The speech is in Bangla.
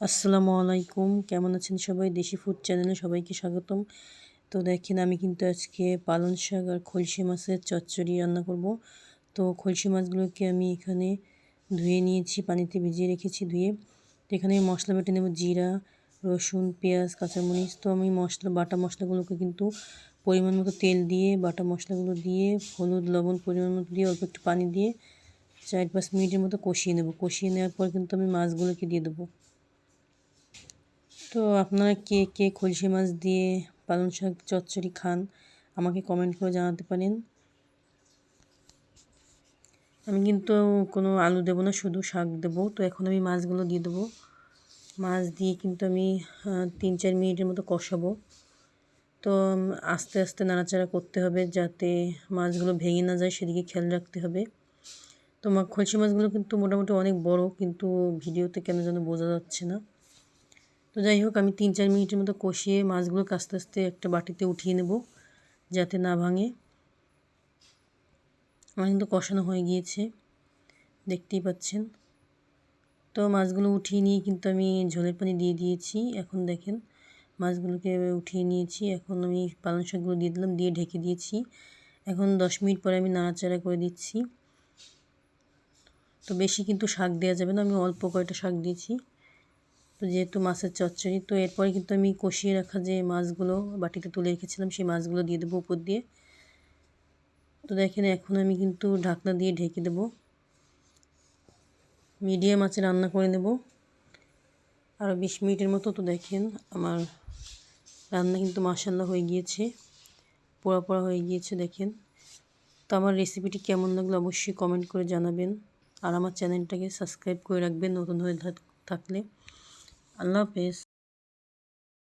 আসসালামু আলাইকুম। কেমন আছেন সবাই? দেশি ফুড চ্যানেলে সবাইকে স্বাগতম। তো দেখেন, আমি কিন্তু আজকে পালং শাক আর খলসি মাছের চচ্চড়ি রান্না করব। তো খলসি মাছগুলোকে আমি এখানে ধুয়ে নিয়েছি, পানিতে ভিজিয়ে রেখেছি ধুয়ে। তো এখানে মশলা বেটে নেব জিরা, রসুন, পেঁয়াজ, কাঁচামরিচ। তো আমি মশলা, বাটা মশলাগুলোকে কিন্তু পরিমাণ মতো তেল দিয়ে, বাটা মশলাগুলো দিয়ে, হলুদ, লবণ পরিমাণ মতো দিয়ে, অল্প একটু পানি দিয়ে চার পাঁচ মিনিটের মতো কষিয়ে নেব। কষিয়ে নেওয়ার পর কিন্তু আমি মাছগুলোকে দিয়ে দেবো। তো আপনারা কে কে খলসি মাছ দিয়ে পালং শাক, চচ্চড়ি খান, আমাকে কমেন্ট করে জানাতে পারেন। আমি কিন্তু কোনো আলু দেবো না, শুধু শাক দেবো। তো এখন আমি মাছগুলো দিয়ে দেবো। মাছ দিয়ে কিন্তু আমি তিন চার মিনিটের মতো কষাবো। তো আস্তে আস্তে নাড়াচাড়া করতে হবে যাতে মাছগুলো ভেঙে না যায়, সেদিকে খেয়াল রাখতে হবে। তো খলসি মাছগুলো কিন্তু মোটামুটি অনেক বড়, কিন্তু ভিডিওতে কেন যেন বোঝা যাচ্ছে না। তো যাই হোক, আমি তিন চার মিনিটের মতো কষিয়ে মাছগুলোকে আস্তে আস্তে একটা বাটিতে উঠিয়ে নেব, যাতে না ভাঙে। আমার কিন্তু কষানো হয়ে গিয়েছে, দেখতেই পাচ্ছেন। তো মাছগুলো উঠিয়ে নিয়ে কিন্তু আমি ঝোলের পানি দিয়ে দিয়েছি। এখন দেখেন, মাছগুলোকে উঠিয়ে নিয়েছি। এখন আমি পালং শাকগুলো দিয়ে দিলাম, দিয়ে ঢেকে দিয়েছি। এখন দশ মিনিট পরে আমি নাড়াচাড়া করে দিচ্ছি। তো বেশি কিন্তু শাক দেওয়া যাবে না, আমি অল্প কয়টা শাক দিয়েছি। যেহেতু মাছের চচ্চড়ি, তো এরপরে কিন্তু আমি কষিয়ে রাখা যে মাছগুলো, বাটিতে তুলে রেখেছিলাম, সেই মাছগুলো দিয়ে দেবো উপর দিয়ে। তো দেখেন, এখন আমি কিন্তু ঢাকনা দিয়ে ঢেকে দেবো। মিডিয়াম আঁচে রান্না করে নেব। আরও বিশ মিনিটের মতো, তো দেখেন, আমার রান্না কিন্তু মাসাল্লা হয়ে গিয়েছে, পোড়া পোড়া হয়ে গিয়েছে, দেখেন। তো আমার রেসিপিটি কেমন লাগল অবশ্যই কমেন্ট করে জানাবেন। আর আমার চ্যানেলটাকে সাবস্ক্রাইব করে রাখবেন নতুন হয়ে থাকলে। আল্লাহ হাফেজ